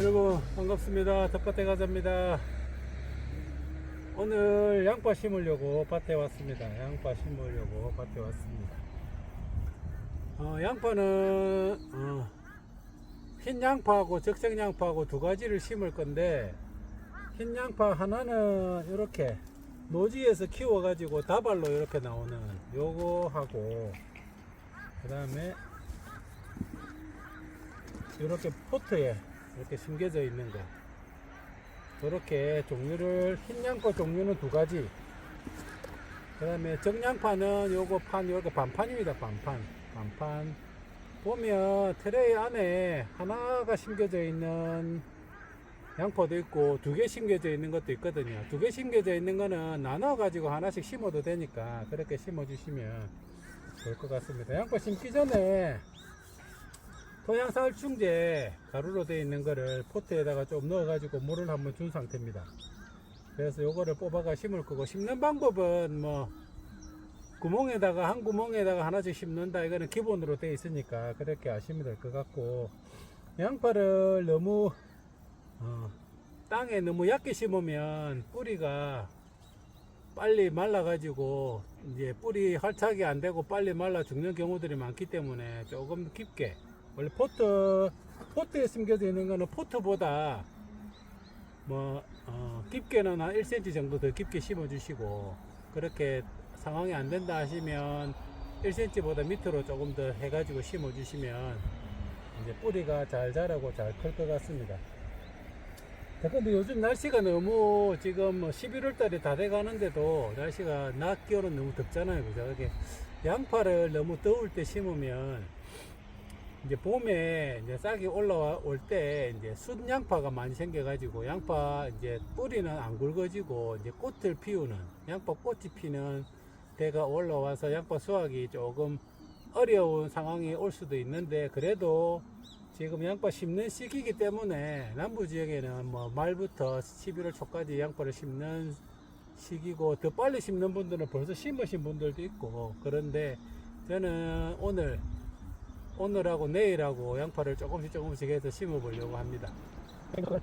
여러분 반갑습니다. 텃밭에 가자입니다. 오늘 양파 심으려고 밭에 왔습니다. 양파 심으려고 밭에 왔습니다. 어, 양파는 어, 흰 양파하고 적색 양파하고 두 가지를 심을 건데 흰 양파 하나는 이렇게 노지에서 키워 가지고 다발로 이렇게 나오는 요거 하고 그 다음에 이렇게 포트에 이렇게 심겨져 있는 거. 이렇게 종류를 흰 양파 종류는 두 가지. 그 다음에 정양파는 요거 판 요렇게 반판입니다 반판. 반판. 보면 트레이 안에 하나가 심겨져 있는 양파도 있고 두 개 심겨져 있는 것도 있거든요. 두 개 심겨져 있는 거는 나눠 가지고 하나씩 심어도 되니까 그렇게 심어 주시면 좋을 것 같습니다. 양파 심기 전에 토양살 충제 가루로 되어 있는 거를 포트에다가 좀 넣어 가지고 물을 한번 준 상태입니다. 그래서 요거를 뽑아가 심을 거고 심는 방법은 뭐 구멍에다가 한 구멍에다가 하나씩 심는다 이거는 기본으로 되어 있으니까 그렇게 하시면 될 것 같고 양파를 너무 어, 땅에 너무 얕게 심으면 뿌리가 빨리 말라 가지고 이제 뿌리 활착이 안 되고 빨리 말라 죽는 경우들이 많기 때문에 조금 깊게 원래 포트 포트에 심겨져 있는 거는 포트보다 뭐 어, 깊게는 한 1cm 정도 더 깊게 심어 주시고 그렇게 상황이 안 된다 하시면 1cm보다 밑으로 조금 더 해가지고 심어 주시면 이제 뿌리가 잘 자라고 잘 클 것 같습니다. 자, 근데 요즘 날씨가 너무 지금 뭐 11월 달이 다 돼 가는데도 날씨가 낮 기온은 너무 덥잖아요. 그죠? 이렇게 양파를 너무 더울 때 심으면 이제 봄에 이제 싹이 올라와 올때 이제 순 양파가 많이 생겨가지고 양파 이제 뿌리는 안 굵어지고 이제 꽃을 피우는 양파 꽃이 피는 때가 올라와서 양파 수확이 조금 어려운 상황이 올 수도 있는데 그래도 지금 양파 심는 시기이기 때문에 남부 지역에는 뭐 말부터 11월 초까지 양파를 심는 시기고 더 빨리 심는 분들은 벌써 심으신 분들도 있고. 그런데 저는 오늘 오늘하고 내일하고 양파를 조금씩 조금씩 해서 심어 보려고 합니다. 생각을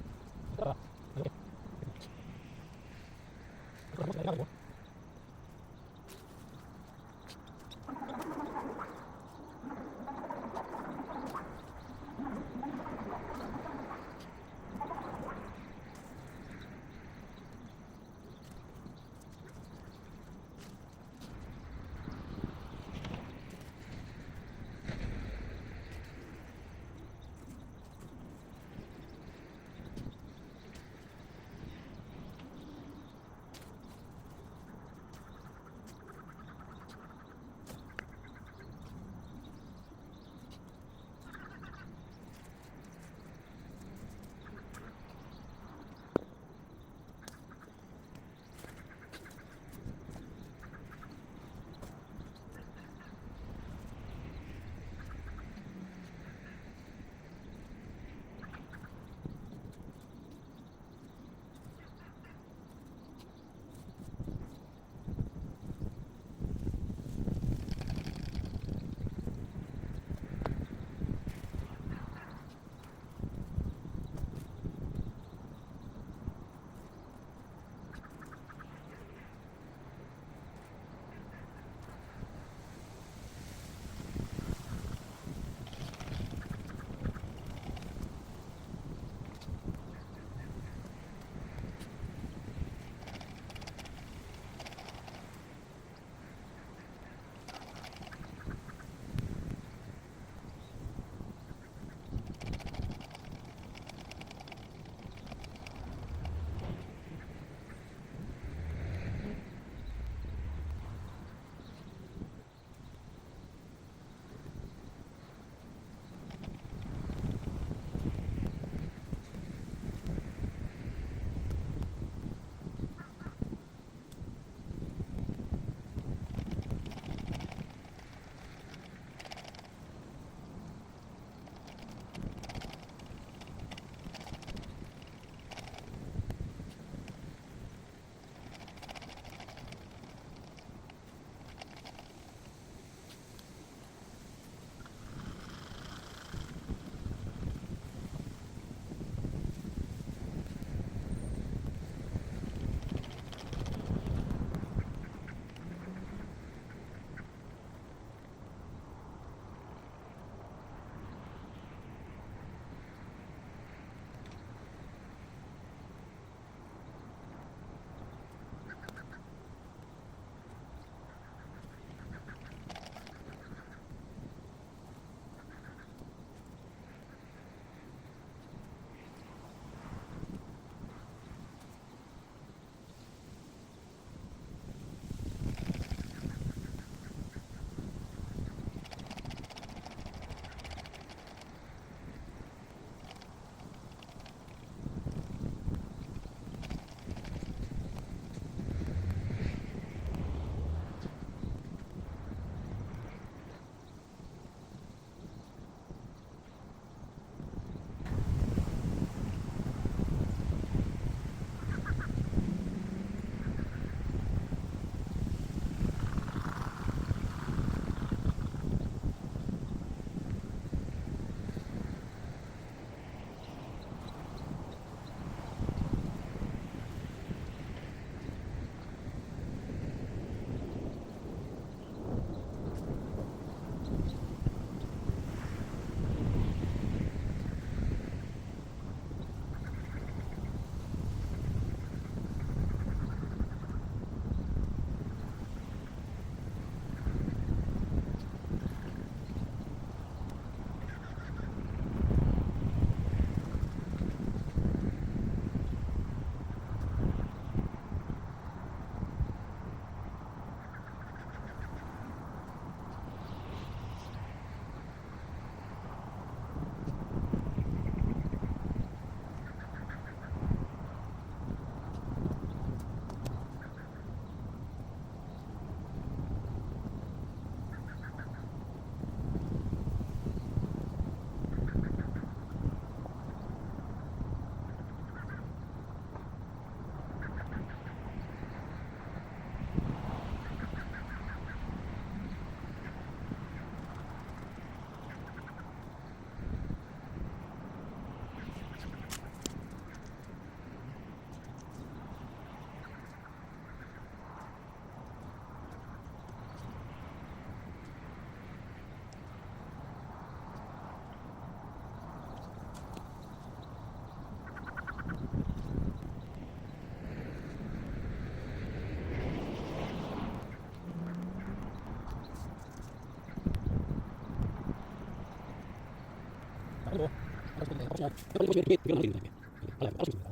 ちょっと待って。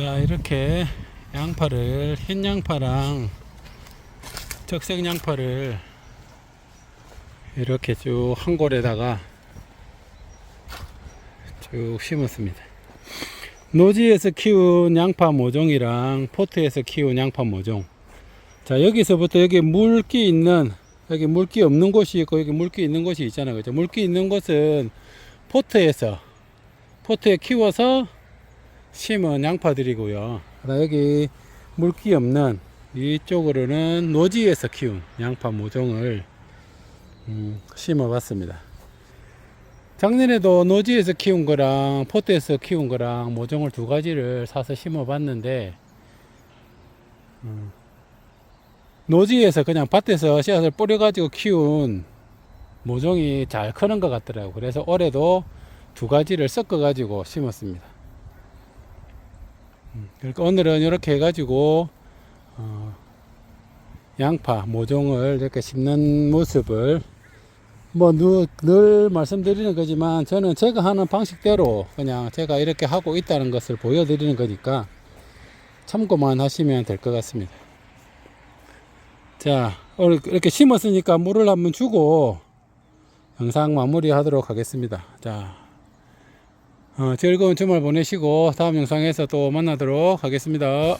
자 이렇게 양파를 흰 양파랑 적색 양파를 이렇게 쭉 한 골에다가 쭉 심었습니다. 노지에서 키운 양파 모종이랑 포트에서 키운 양파 모종. 자 여기서부터 여기 물기 있는 여기 물기 없는 곳이 있고 여기 물기 있는 곳이 있잖아요. 그죠? 물기 있는 곳은 포트에서 포트에 키워서 심은 양파들이고요. 여기 물기 없는 이쪽으로는 노지에서 키운 양파 모종을 음, 심어 봤습니다. 작년에도 노지에서 키운 거랑 포트에서 키운 거랑 모종을 두 가지를 사서 심어 봤는데 음, 노지에서 그냥 밭에서 씨앗을 뿌려 가지고 키운 모종이 잘 크는 것 같더라고요. 그래서 올해도 두 가지를 섞어 가지고 심었습니다. 음, 그러니까 오늘은 이렇게 해가지고 어, 양파 모종을 이렇게 심는 모습을 뭐늘 말씀드리는 거지만 저는 제가 하는 방식대로 그냥 제가 이렇게 하고 있다는 것을 보여드리는 거니까 참고만 하시면 될 것 같습니다. 자, 이렇게 심었으니까 물을 한번 주고 영상 마무리 하도록 하겠습니다. 자, 어, 즐거운 주말 보내시고 다음 영상에서 또 만나도록 하겠습니다.